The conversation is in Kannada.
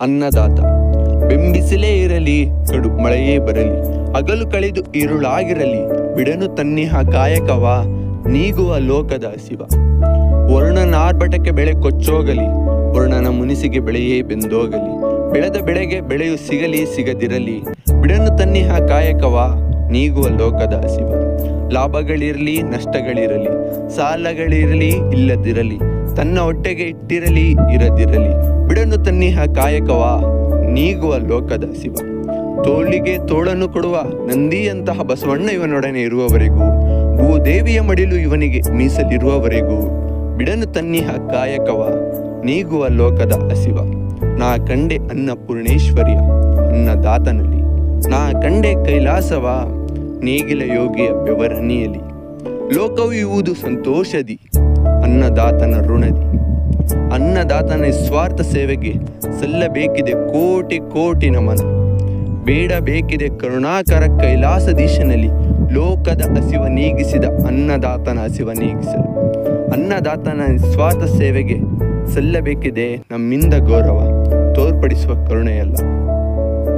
ಅನ್ನದಾತ. ಬಿಂಬಿಸಲೇ ಇರಲಿ, ಕಡು ಮಳೆಯೇ ಬರಲಿ, ಹಗಲು ಕಳೆದು ಇರುಳಾಗಿರಲಿ, ಬಿಡನು ತನ್ನಿಹ ಕಾಯಕವ, ನೀಗುವ ಲೋಕದ ಶಿವ. ವರುಣನ ಆರ್ಭಟಕ್ಕೆ ಬೆಳೆ ಕೊಚ್ಚೋಗಲಿ, ವರುಣನ ಮುನಿಸಿಗೆ ಬೆಳೆಯೇ ಬೆಂದೋಗಲಿ, ಬೆಳೆದ ಬೆಳೆಗೆ ಬೆಳೆಯು ಸಿಗಲಿ, ಸಿಗದಿರಲಿ, ಬಿಡನು ತನ್ನಿಹ ಕಾಯಕವ, ನೀಗುವ ಲೋಕದ ಶಿವ. ಲಾಭಗಳಿರಲಿ, ನಷ್ಟಗಳಿರಲಿ, ಸಾಲಗಳಿರಲಿ, ಇಲ್ಲದಿರಲಿ, ತನ್ನ ಹೊಟ್ಟೆಗೆ ಇಟ್ಟಿರಲಿ, ಇರದಿರಲಿ ಬಿಡನು ತನ್ನಿಹ ಕಾಯಕವ, ನೀಗುವ ಲೋಕದ ಶಿವ. ತೋಳಿಗೆ ತೋಳನ್ನು ಕೊಡುವ, ನಂದಿಯಂತಹ ಬಸವಣ್ಣ ಇವನೊಡನೆ ಇರುವವರೆಗೂ, ಭೂದೇವಿಯ ಮಡಿಲು ಇವನಿಗೆ ಮೀಸಲಿರುವವರೆಗೂ, ಬಿಡನು ತನ್ನಿಹ ಕಾಯಕವ, ನೀಗುವ ಲೋಕದ ಅಸಿವ ನಾ ಕಂಡೆ ಅನ್ನಪೂರ್ಣೇಶ್ವರಿಯ ಅನ್ನದಾತನಲ್ಲಿ ನಾ ಕಂಡೆ ಕೈಲಾಸವ, ನೇಗಿಲ ಯೋಗಿಯ ಬೆವರನಿಯಲಿ ಲೋಕವು ಇವುದು ಸಂತೋಷದಿ ಅನ್ನದಾತನ ಋಣದಿ. ಅನ್ನದಾತನ ನಿಸ್ವಾರ್ಥ ಸೇವೆಗೆ ಸಲ್ಲಬೇಕಿದೆ ಕೋಟಿ ಕೋಟಿ ನಮನ. ಬೇಡಬೇಕಿದೆ ಕರುಣಾಕರ ಕೈಲಾಸದೀಶನಲ್ಲಿ ಲೋಕದ ಹಸಿವ ನೀಗಿಸಿದ ಅನ್ನದಾತನ ಹಸಿವ ನೀಗಿಸಲು. ಅನ್ನದಾತನ ನಿಸ್ವಾರ್ಥ ಸೇವೆಗೆ ಸಲ್ಲಬೇಕಿದೆ ನಮ್ಮಿಂದ ಗೌರವ. ತೋರ್ಪಡಿಸುವ ಕರುಣೆಯಲ್ಲ.